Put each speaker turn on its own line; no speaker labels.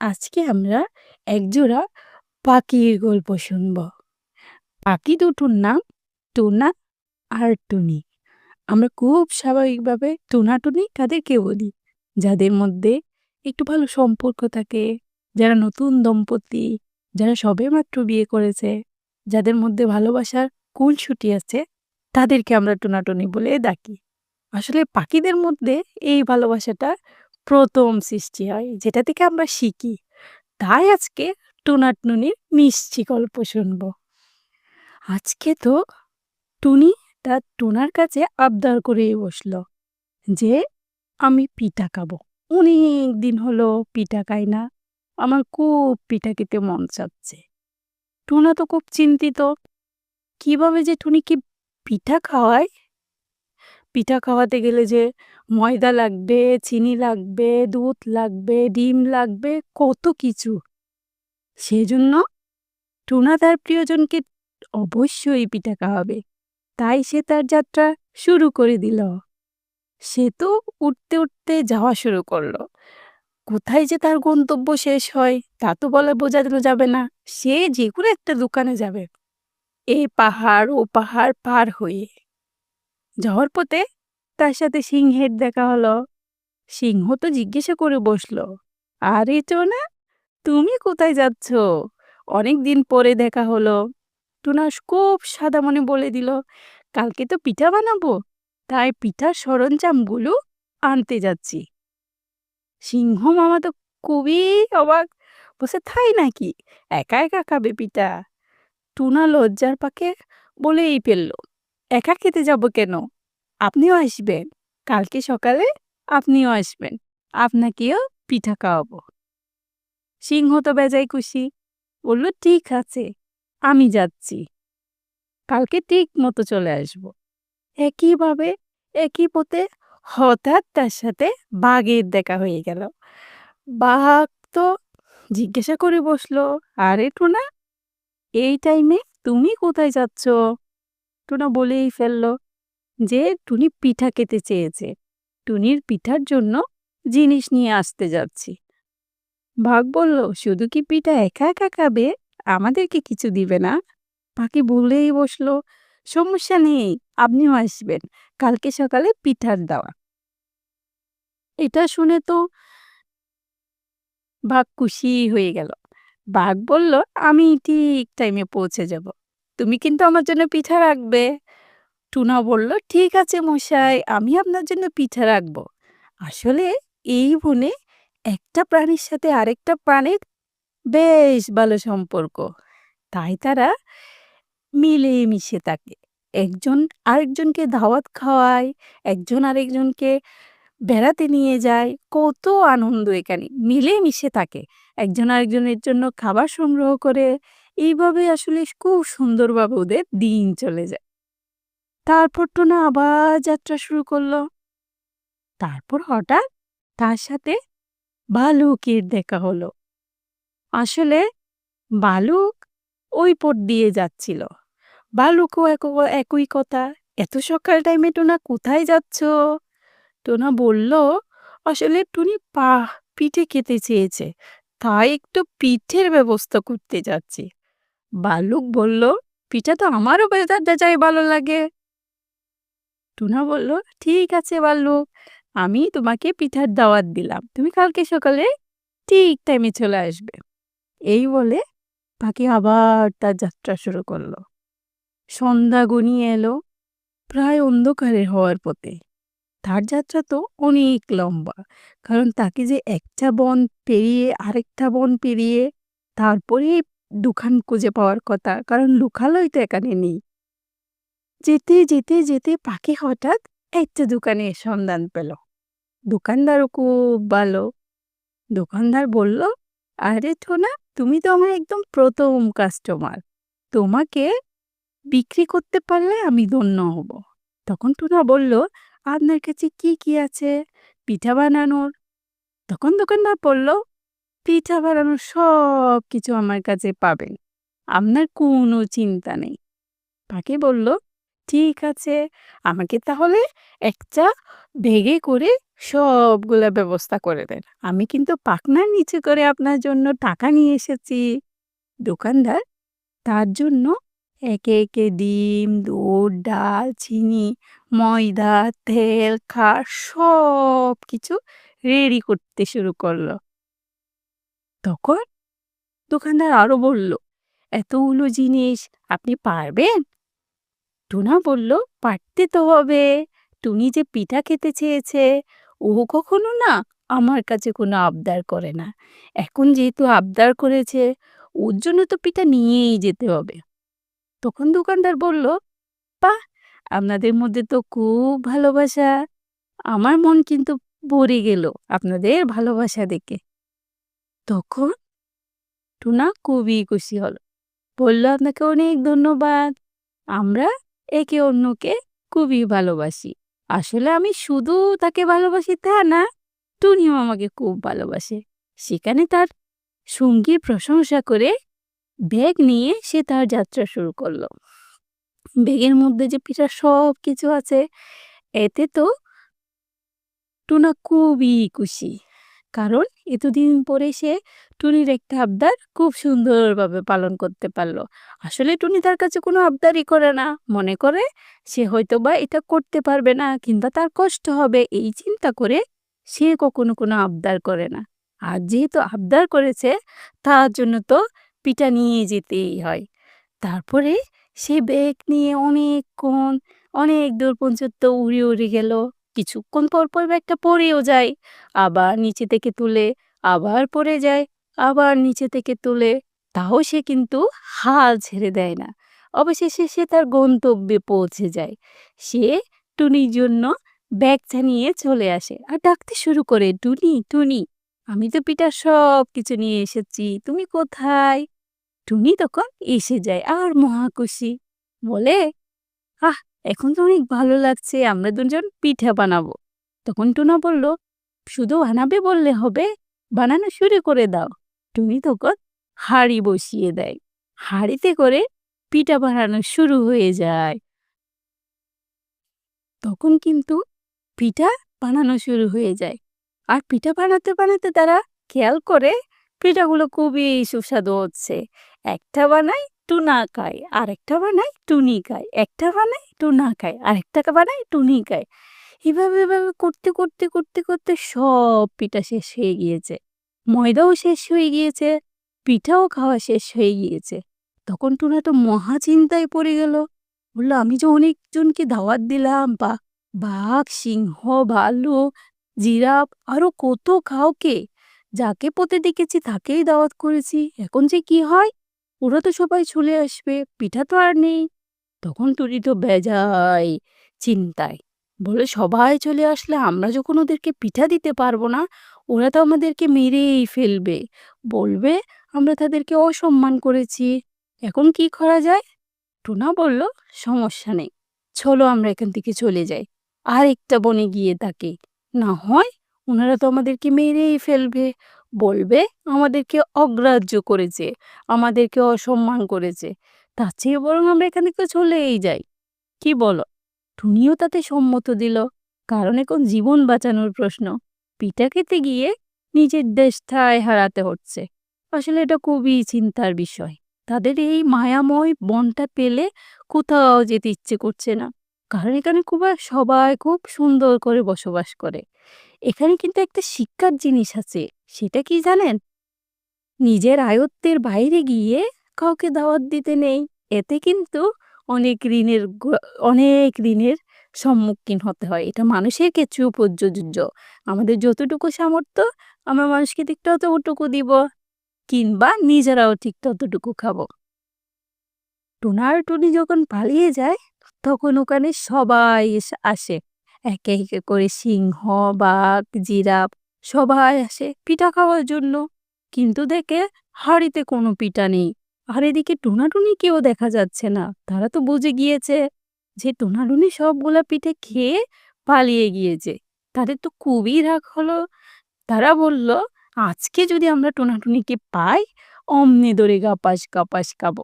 আজকে আমরা একজোড়া পাখির গল্প শুনব। পাখি দুটোর নাম টোনা আর টুনি। আমরা খুব স্বাভাবিকভাবে টোনা-টুনি কাদেরকে বলি? যাদের মধ্যে একটু ভালো সম্পর্ক থাকে, যারা নতুন দম্পতি, যারা সবেমাত্র বিয়ে করেছে, যাদের মধ্যে ভালোবাসার খুনসুটি আছে, তাদেরকে আমরা টোনা-টুনি বলে ডাকি। আসলে পাখিদের মধ্যে এই ভালোবাসাটা ১ম সৃষ্টি হয়, যেটা থেকে আমরা শিখি। তাই আজকে টোনা-টুনির মিষ্টি গল্প শুনব। আজকে তো টুনি তার টোনার কাছে আবদার করেই বসল যে, "আমি পিঠা খাব। অনেক দিন হলো পিঠা খাই না। আমার খুব পিঠা খেতে মন চাচ্ছে।" টুনা তো খুব চিন্তিত। কীভাবে যে টুনিকে পিঠা খাওয়ায়? পিঠা খাওয়াতে গেলে যে ময়দা লাগবে, চিনি লাগবে, দুধ লাগবে, ডিম লাগবে, কত কিছু। সেজন্য টোনা তার প্রিয়জনকে অবশ্যই পিঠা খাওয়াবে। তাই সে তার যাত্রা শুরু করে দিল। সে তো উঠতে, উঠতে যাওয়া শুরু করল। কোথায় যে তার গন্তব্য শেষ হয় তা তো বলে বোঝানো যাবে না। সে যেকোনো একটা দোকানে যাবে। এ পাহাড় ও পাহাড় পার হয়ে। যাওয়ার পথে তার সাথে সিংহের দেখা হলো। সিংহ তো জিজ্ঞাসা করে বসল, "আরে টোনা, তুমি কোথায় যাচ্ছ? অনেক দিন পরে দেখা হলো।" টোনা খুব সাদা মনে বলে দিল, "কালকে তো পিঠা বানাবো, তাই পিঠার সরঞ্জামগুলো আনতে যাচ্ছি।" সিংহ মামা তো খুবই অবাক। বসে থাই নাকি? একা একা খাবে পিঠা?" টুনা লজ্জার পাকে বলেই ফেলল, "একা খেতে যাব কেন? আপনিও আসবেন। কালকে সকালে আপনিও আসবেন। আপনাকেও পিঠা খাওয়াবো।" সিংহ তো বেজায় খুশি। বলল, "ঠিক আছে, আমি যাচ্ছি। কালকে ঠিক মতো চলে আসব।" একইভাবে একই পথে হঠাৎ তার সাথে বাঘের দেখা হয়ে গেল। বাঘ তো জিজ্ঞাসা করে বসল, "আরে টোনা, এই টাইমে তুমি কোথায় যাচ্ছ?" টোনা বলেই ফেলল যে টুনি পিঠা খেতে চেয়েছে। টুনির পিঠার জন্য জিনিস নিয়ে আসতে যাচ্ছি। বাঘ বলল, "শুধু কি পিঠা একা একা খাবে? আমাদেরকে কিছু দিবে না?" পাখি বলেই বসল, "সমস্যা নেই, আপনিও আসবেন। কালকে সকালে পিঠার দাওয়া।" এটা শুনে তো বাঘ খুশি হয়ে গেল। বাঘ বলল, "আমি ঠিক টাইমে পৌঁছে যাব। তুমি কিন্তু আমার জন্য পিঠা রাখবে।" টুনা বলল, "ঠিক আছে মশাই, আমি আপনার জন্য পিঠা রাখব।" আসলে এই বনে একটা প্রাণীর সাথে আরেকটা প্রাণীর বেশ ভালো সম্পর্ক। তাই তারা মিলে মিশে থাকে। একজন আরেকজনকে দাওয়াত খাওয়ায়, একজন আরেকজনকে বেড়াতে নিয়ে যায়। কত আনন্দ এখানে। মিলেমিশে থাকে। একজন আরেকজনের জন্য খাবার সংগ্রহ করে। এইভাবে আসলে খুব সুন্দরভাবে ওদের দিন চলে যায়। তারপর টোনা আবার যাত্রা শুরু করল। তারপর হঠাৎ তার সাথে বালুকের দেখা হলো। আসলে বালুক ওই পথ দিয়ে যাচ্ছিল। ভালুকও একই কথা, "এত সকাল টাইমে টোনা কোথায় যাচ্ছ?" টোনা বলল, "আসলে টুনি পা পিঠে খেতে চেয়েছে, তাই একটু পিঠের ব্যবস্থা করতে যাচ্ছি।" ভালুক বলল, "পিঠা তো আমারও বেজায় ভালো লাগে।" টুনা বলল, "ঠিক আছে ভাল্লুক, আমি তোমাকে পিঠার দাওয়াত দিলাম। তুমি কালকে সকালে ঠিক টাইমে চলে আসবে।" এই বলে পাখি আবার তার যাত্রা শুরু করল। সন্ধ্যা ঘনিয়ে এলো। প্রায় অন্ধকারে হওয়ার পথে। তার যাত্রা তো অনেক লম্বা। কারণ তাকে যে একটা বন পেরিয়ে আরেকটা বন পেরিয়ে তারপরেই দোকান খুঁজে পাওয়ার কথা। কারণ লোকালয় তো এখানে নেই। যেতে, যেতে, যেতে পাখি হঠাৎ একটা দোকানে সন্ধান পেল। দোকানদারও খুব ভালো। দোকানদার বলল, "আরে টোনা, তুমি তো আমার একদম প্রথম কাস্টমার। তোমাকে বিক্রি করতে পারলে আমি ধন্য হব।" তখন টোনা বলল, "আপনার কাছে কি, কি আছে পিঠা বানানোর?" তখন দোকানদার বলল, "পিঠা বানানোর সব কিছু আমার কাছে পাবেন। আপনার কোনো চিন্তা নেই।" পাখি বলল, "ঠিক আছে, আমাকে তাহলে একটা ভেগে করে সবগুলা ব্যবস্থা করে দেন। আমি কিন্তু পাখনার নিচে করে আপনার জন্য টাকা নিয়ে এসেছি। দোকানদার তার জন্য একে, একে ডিম, দুধ, ডাল, চিনি, ময়দা, তেল, খার সবকিছু রেডি করতে শুরু করল। তখন দোকানদার আরও বলল, "এতগুলো জিনিস আপনি পারবেন?" টুনা বলল, "পারতে তো হবে। টুনি যে পিঠা খেতে চেয়েছে, ও কখনো না আমার কাছে কোনো আবদার করে না। এখন যেহেতু আবদার করেছে, ওর জন্য তো পিঠা নিয়েই যেতে হবে।" তখন দোকানদার বলল, "বাহ! আপনাদের মধ্যে তো খুব ভালোবাসা। আমার মন কিন্তু ভরে গেল আপনাদের ভালোবাসা দেখে।" তখন টুনা খুবই খুশি হলো। বলল, "আপনাকে অনেক ধন্যবাদ। আমরা একে অন্যকে খুবই ভালোবাসি। আসলে আমি শুধু তাকে ভালোবাসি তা না, টুনিও আমাকে খুব ভালোবাসে।" সেখানে তার সঙ্গীর প্রশংসা করে ব্যাগ নিয়ে সে তার যাত্রা শুরু করল। ব্যাগের মধ্যে যে পিঠার সবকিছু আছে, এতে তো টুনা খুবই খুশি। কারণ এতদিন পরে সে টুনির একটা আবদার খুব সুন্দরভাবে পালন করতে পারল আসলে টুনি তার কাছে কোনো আবদারই করে না। মনে করে সে হয়তো বা এটা করতে পারবে না কিংবা তার কষ্ট হবে এই চিন্তা করে সে কখনো কোনো আবদার করে না। আর যেহেতু আবদার করেছে তার জন্য তো পিঠা নিয়ে যেতেই হয়। তারপরে সে ব্যাগ নিয়ে অনেকক্ষণ অনেক দূর পর্যন্ত উড়ে, উড়ে গেল। কিছুক্ষণ পর, পর ব্যাগটা পড়েও যায়। আবার নিচে থেকে তুলে, আবার পড়ে যায়, আবার নিচে থেকে তুলে। তাও সে কিন্তু হাল ছেড়ে দেয় না। অবশেষে সে তার গন্তব্যে পৌঁছে যায়। সে টুনির জন্য ব্যাগটা নিয়ে চলে আসে আর ডাকতে শুরু করে, "টুনি, টুনি, আমি তো পিঠার সবকিছু নিয়ে এসেছি। তুমি কোথায়?" টুনি তখন এসে যায় আর মহাকুশি বলে, "আহ! এখন তো অনেক ভালো লাগছে। আমরা দুজন পিঠা বানাবো।" তখন টুনা বলল, "শুধু বানাবে বললে হবে? বানানো শুরু করে দাও।" টুনি তখন হাঁড়ি বসিয়ে দেয়। হাঁড়িতে করে পিঠা বানানো শুরু হয়ে যায়। তখন কিন্তু পিঠা বানানো শুরু হয়ে যায়। আর পিঠা বানাতে, বানাতে তারা খেয়াল করে পিঠাগুলো খুবই সুস্বাদু হচ্ছে। একটা বানায়, টুনা খায়। আরেকটা বানায়, টুনি খায়। একটা বানায়, টুনা খায়। আরেকটা বানায়, টুনি খায়। এভাবে, এভাবে করতে, করতে, করতে, করতে সব পিঠা শেষ হয়ে গিয়েছে। ময়দাও শেষ হয়ে গিয়েছে, পিঠাও খাওয়া শেষ হয়ে গিয়েছে। তখন টুনা তো মহা চিন্তায় পড়ে গেল। বলল, "আমি যে অনেকজনকে দাওয়াত দিলাম বা বাঘ, সিংহ, ভালুক, জিরাফ আরও কত কাউকে। যাকে পথে দেখেছি তাকেই দাওয়াত করেছি। এখন যে কি হয়? ওরা তো সবাই চলে আসবে। পিঠা তো আর নেই।" তখন টুনি তো বেজায় চিন্তায়। বলে, "সবাই চলে আসলে আমরা যখন ওদেরকে পিঠা দিতে পারব না, ওরা তো আমাদেরকে মেরেই ফেলবে। বলবে আমরা তাদেরকে অসম্মান করেছি। এখন কি করা যায়?" টুনা বলল, "সমস্যা নেই। চলো আমরা এখান থেকে চলে যাই। আর একটা বনে গিয়ে তাকে না হয় ওনারা তো আমাদেরকে মেরেই ফেলবে। বলবে আমাদেরকে অগ্রাহ্য করেছে, আমাদেরকে অসম্মান করেছে। তার চেয়ে বরং আমরা এখান থেকে চলেই যাই। কি বলো?" টুনিও তাতে সম্মত দিল। কারণ এখন জীবন বাঁচানোর প্রশ্ন। পিঠা খেতে গিয়ে নিজের দেশটাই হারাতে হচ্ছে। আসলে এটা খুবই চিন্তার বিষয়। তাদের এই মায়াময় বনটা পেলে কোথাও যেতে ইচ্ছে করছে না। কারণ এখানে খুব সবাই খুব সুন্দর করে বসবাস করে। এখানে কিন্তু একটা শিক্ষার জিনিস আছে। সেটা কি জানেন? নিজের আয়ত্তের বাইরে গিয়ে কাউকে দাওয়াত দিতে নেই। এতে কিন্তু অনেক ঋণের অনেক ঋণের সম্মুখীন হতে হয়। এটা মানুষের ক্ষেত্রেও প্রযোজ্য। আমাদের যতটুকু সামর্থ্য আমরা মানুষকে ঠিক ততটুকু দিব। কিংবা নিজেরাও ঠিক ততটুকু খাব। টুনা আর টুনি যখন পালিয়ে যায়, তখন ওখানে সবাই এসে আসে। একে, একে করে সিংহ, বাঘ, জিরাফ সবাই আসে পিঠা খাওয়ার জন্য। কিন্তু দেখে হাড়িতে কোনো পিঠা নেই। আর এদিকে টোনাটুনি কেউ দেখা যাচ্ছে না। তারা তো বুঝে গিয়েছে যে টুনাটুনি সবগুলা পিঠে খেয়ে পালিয়ে গিয়েছে। তাদের তো খুবই রাগ হলো। তারা বলল, "আজকে যদি আমরা টুনাটুনিকে পাই, অমনি ধরে গাপাস, গাপাস খাব।"